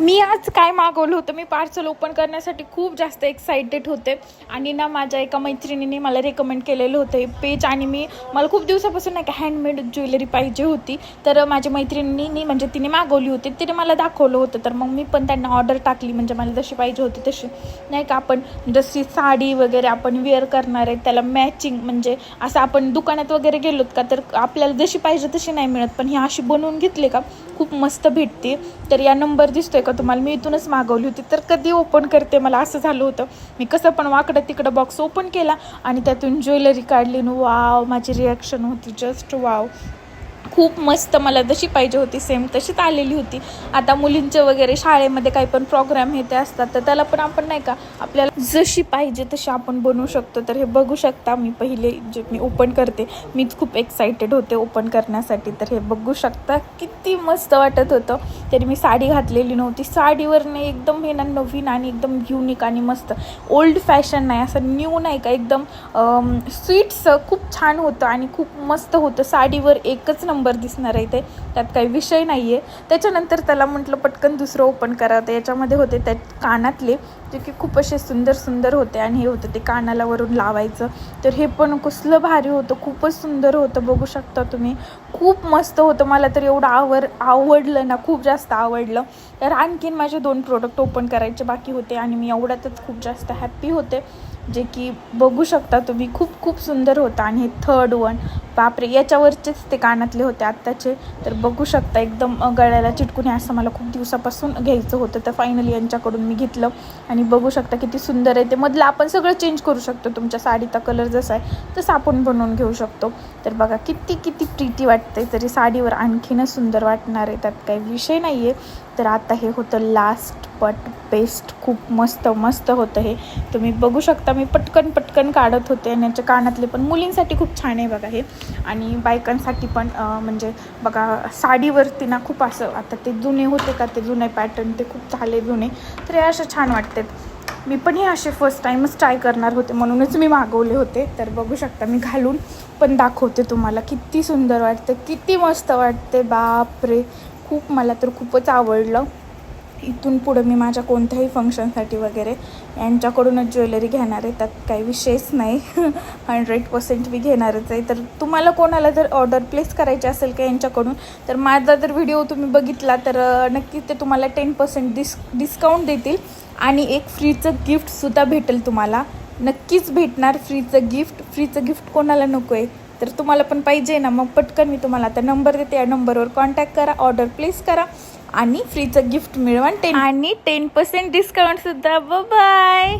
मी आज काय मागवलं होतं मी पार्सल ओपन करण्यासाठी खूप जास्त एक्साइटेड होते. आणि ना माझ्या एका मैत्रिणीने मला रेकमेंड केलेलं होतं हे पेज आणि मी मला खूप दिवसापासून नाही का हँडमेड ज्वेलरी पाहिजे होती. तर माझ्या मैत्रिणींनी म्हणजे तिने मागवली होती तिने मला दाखवलं होतं. तर मग मी पण त्यांना ऑर्डर टाकली म्हणजे मला जशी पाहिजे होती तशी. नाही का आपण जशी साडी वगैरे आपण वेअर करणार आहे त्याला मॅचिंग म्हणजे असं आपण दुकानात वगैरे गेलोत का तर आपल्याला जशी पाहिजे तशी नाही मिळत. पण ही अशी बनवून घेतली का खूप मस्त भेटते. तर या नंबर दिसतोय का तुम्हाला मी इथूनच मागवली होती. तर कधी ओपन करते मला असं झालं होतं. मी कसं पण वाकडं तिकडं बॉक्स ओपन केला आणि त्यातून ज्वेलरी काढली आणि वाव माझी रिॲक्शन होती. जस्ट वाव खूप मस्त मला जशी पाहिजे होती सेम तशीच आलेली होती. आता मुलींचे वगैरे शाळेमध्ये काही पण प्रोग्राम हे ते असतात तर त्याला पण आपण नाही का आपल्याला जशी पाहिजे तशी आपण बनवू शकतो. तर हे बघू शकता मी पहिले जे मी ओपन करते मीच खूप एक्सायटेड होते ओपन करण्यासाठी. तर हे बघू शकता किती मस्त वाटत होतं. तरी मी साडी घातलेली नव्हती. साडीवर नाही एकदम हे ना नवीन आणि एकदम युनिक आणि मस्त. ओल्ड फॅशन नाही असं न्यू नाही का एकदम स्वीट्स खूप छान होतं आणि खूप मस्त होतं. साडीवर एकच नंबर दिसणार आहे ते त्यात काही विषय नाही आहे त्याच्यानंतर त्याला म्हटलं पटकन दुसरं ओपन करा. तर याच्यामध्ये होते त्या कानातले जे की खूप असे सुंदर सुंदर होते आणि हे होतं ते कानाला वरून लावायचं. तर हे पण कसलं भारी होतं. खूपच सुंदर होतं बघू शकता तुम्ही. खूप मस्त होतं. मला तर एवढं आवर आवडलं ना खूप जास्त आवडलं. तर आणखीन माझे दोन प्रोडक्ट ओपन करायचे बाकी होते आणि मी एवढ्यातच खूप जास्त हॅप्पी होते. जे की बघू शकता तुम्ही खूप खूप सुंदर होतं. आणि हे थर्ड वन बापरे याच्यावरचेच ते कानातले होते आत्ताचे. तर बघू शकता एकदम गळ्याला चिटकून आहे असं मला खूप दिवसापासून घ्यायचं होतं. तर फायनली यांच्याकडून मी घेतलं. आणि बघू शकता किती सुंदर आहे ते. मधलं आपण सगळं चेंज करू शकतो. तुमच्या साडीचा कलर जसा आहे तसं आपण बनवून घेऊ शकतो. तर बघा किती किती प्रीती वाटते तरी साडीवर आणखीनच सुंदर वाटणार आहे. त्यात काही विषय नाही आहे तर आता हे होतं लास्ट बट बेस्ट खूप मस्त मस्त होतं हे. तुम्ही बघू शकता मी पटकन पटकन काढत होते आणि याच्या कानातले पण मुलींसाठी खूप छान आहे बघा हे. आणि बायकांसाठी पण म्हणजे बघा साडीवरती ना खूप असं आता ते जुने होते का ते जुने पॅटर्न ते खूप झाले जुने तर हे असे छान वाटतात. मी पण हे असे फर्स्ट टाईमच ट्राय करणार होते म्हणूनच मी मागवले होते. तर बघू शकता मी घालून पण दाखवते तुम्हाला किती सुंदर वाटते किती मस्त वाटते. बापरे! खूप मला तर खूपच आवडलं. इथून पुढं मी माझ्या कोणत्याही फंक्शनसाठी वगैरे यांच्याकडूनच ज्वेलरी घेणार आहे त्यात काही विषयच नाही. हंड्रेड पर्सेंट मी घेणारच आहे. तर तुम्हाला कोणाला जर ऑर्डर प्लेस करायची असेल का यांच्याकडून तर माझा जर व्हिडिओ तुम्ही बघितला तर नक्की नक्कीच ते तुम्हाला टेन पर्सेंट डिस् डिस्काउंट देतील. आणि एक फ्रीचं गिफ्टसुद्धा भेटेल तुम्हाला. नक्कीच भेटणार फ्रीचं गिफ्ट फ्रीचं गिफ्ट कोणाला नको आहे तर तुम्हाला पण पाहिजे ना. मग पटकन मी तुम्हाला आता नंबर देते. या नंबरवर कॉन्टॅक्ट करा ऑर्डर प्लेस करा. आणि फ्रीचं गिफ्ट मिळवा आणि टेन पर्सेंट डिस्काउंट सुद्धा. बाय